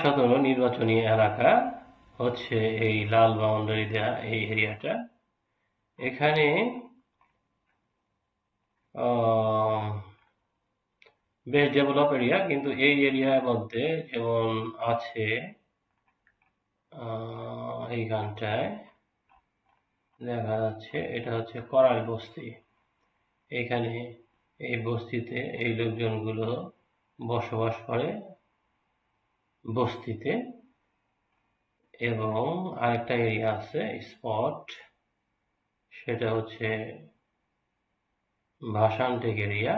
সতেরো নির্বাচনী এলাকা হচ্ছে এই লাল বাউন্ডারি দেয়া এই এরিয়াটা। এখানে বেশ ডেভেলপ এরিয়া কিন্তু এই এরিয়ার মধ্যে যেমন আছে আহ, এইখানটায় দেখা যাচ্ছে এটা হচ্ছে করাল বস্তি। এখানে এই বস্তিতে এই লোকজনগুলো বসবাস করে। বস্তিতে এবং আরেকটা এরিয়া আছে স্পট সেটা হচ্ছে ভাসানটেক এরিয়া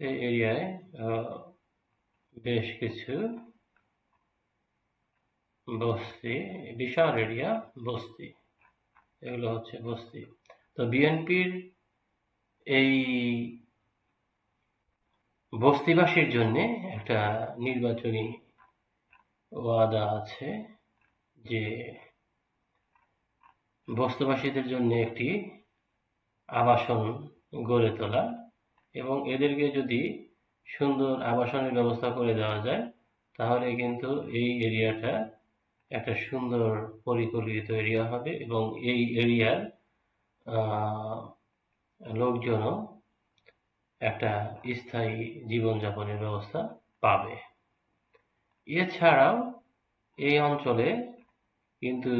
এই এরিয়ায় বেশ কিছু বস্তি, বিশাল এরিয়া, বস্তি। এগুলো হচ্ছে বস্তি। তো বিএনপির এই বস্তিবাসীর জন্য একটা নির্বাচনী ওয়াদা আছে যে বস্তিবাসীদের জন্য একটি আবাসন গড়ে তোলা এবং এদেরকে যদি সুন্দর আবাসনের ব্যবস্থা করে দেওয়া যায়, তাহলে কিন্তু এই এরিয়াটা একটা সুন্দর পরিকল্পিত এরিয়া হবে এবং এই এরিয়ার লোকজনও একটা স্থায়ী জীবনযাপনের ব্যবস্থা পাবে। এছাড়াও এই অঞ্চলে কিন্তু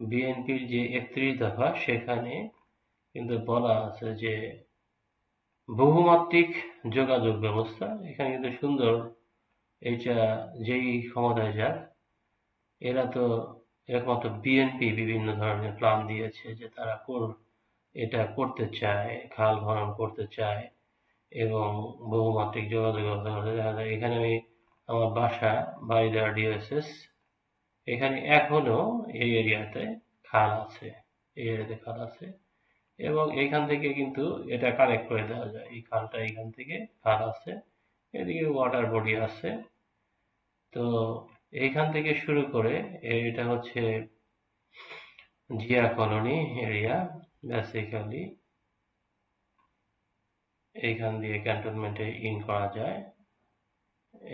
বিএনপির যে একত্রিশ দফা, সেখানে কিন্তু বলা আছে যে বহুমাত্রিক যোগাযোগ ব্যবস্থা। এখানে কিন্তু সুন্দর এইটা, যেই ক্ষমতায় যাক এরা তো এরকম একমাত্র বিএনপি বিভিন্ন ধরনের প্ল্যান দিয়েছে যে তারা এটা করতে চায়, খাল খনন করতে চায় এবং বহুমাত্রিক যোগাযোগ এখানে আমি আমার বাসা বাড়িদার ডিএসএস এখানে এখনও এই এরিয়াতে খাল আছে, এই এরিয়াতে খাল আছে এবং এইখান থেকে কিন্তু এটা কানেক্ট করে দেওয়া যায়। এই খালটা এইখান থেকে খাল আছে, এদিকে ওয়াটার বডি আছে। তো এইখান থেকে শুরু করে, এটা হচ্ছে জিয়া কলোনি এরিয়া বেসিক্যালি এইখান দিয়ে ক্যান্টনমেন্টে ইন করা যায়।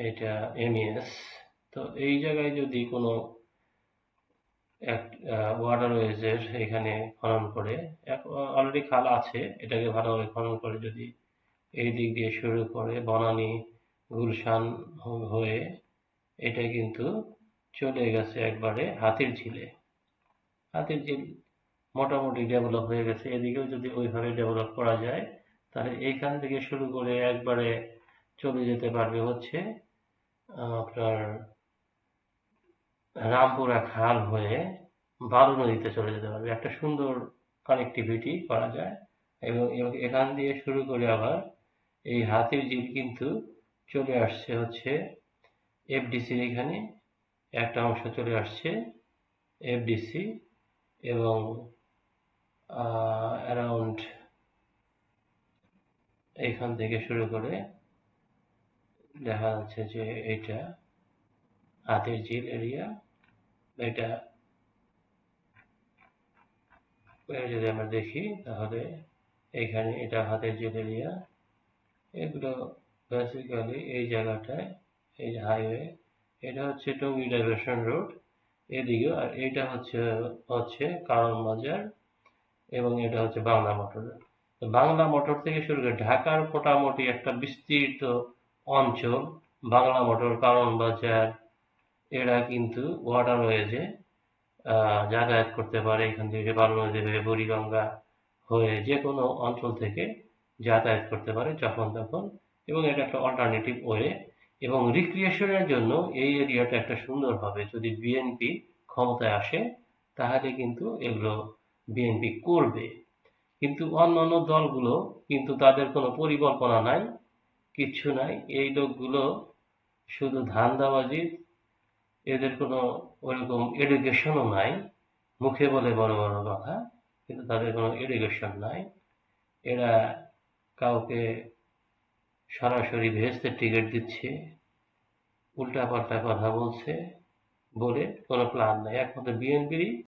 এটা এমইএস তো এই জায়গায় যদি কোনো এক ওয়াটারওয়েজের এখানে খনন করে অলরেডি খাল আছে, এটাকে ভালোভাবে খনন করে যদি এই দিক দিয়ে শুরু করে, বনানী, গুলশান হয়ে এটা কিন্তু চলে গেছে একবারে হাতির ঝিলে। হাতির ঝিল মোটামুটি ডেভেলপ হয়ে গেছে। এদিকেও যদি ওইভাবে ডেভেলপ করা যায়, তাহলে এইখান থেকে শুরু করে একবারে চলে যেতে পারবে হচ্ছে আপনার রামপুরা খাল হয়ে বালু নদীতে চলে যেতে পারবে। একটা সুন্দর কানেক্টিভিটি করা যায় এবং এখান দিয়ে শুরু করে আবার এই হাতির ঝিল কিন্তু চলে আসছে হচ্ছে এফডিসির এখানে একটা অংশ চলে আসছে এফডিসি এবং অ্যারাউন্ড এইখান থেকে শুরু করে দেখা যাচ্ছে যে এটা হাতির ঝিল এরিয়া এটা যদি আমরা দেখি তাহলে এখানে এটা হাতের ঝিল এরিয়া এগুলো বেসিক্যালি এই জায়গাটায় এই যে হাইওয়ে এটা হচ্ছে টঙ্গী ডাইভার্সন রোড এদিকে আর এটা হচ্ছে হচ্ছে কারণ বাজার এবং এটা হচ্ছে বাংলা মোটর বাংলা মোটর থেকে শুরু করে ঢাকার মোটামুটি একটা বিস্তৃত অঞ্চল, বাংলা মোটর কারণ বাজার এরা কিন্তু ওয়াটারওয়েজে যাতায়াত করতে পারে। এখান থেকে বালু নদী হয়ে, বুড়িগঙ্গা হয়ে যে কোনো অঞ্চল থেকে যাতায়াত করতে পারে যখন তখন এবং এটা একটা অল্টারনেটিভ ওয়ে এবং রিক্রিয়েশনের জন্য এই এরিয়াটা একটা সুন্দর হবে। যদি বিএনপি ক্ষমতায় আসে, তাহলে কিন্তু এগুলো বিএনপি করবে। কিন্তু অন্যান্য দলগুলো কিন্তু তাদের কোনো পরিকল্পনা নাই, কিচ্ছু নাই। এই লোকগুলো শুধু ধান্দাবাজি, এদের কোনো ওরকম এডুকেশনও নাই। মুখে বলে বড় বড় কথা, কিন্তু তাদের কোনো এডুকেশন নাই। এরা কাউকে সরাসরি ভেস্তের টিকিট দিচ্ছে উল্টাপাল্টা কথা বলছে বলে কোনো প্ল্যান নাই। একমাত্র বিএনপিরই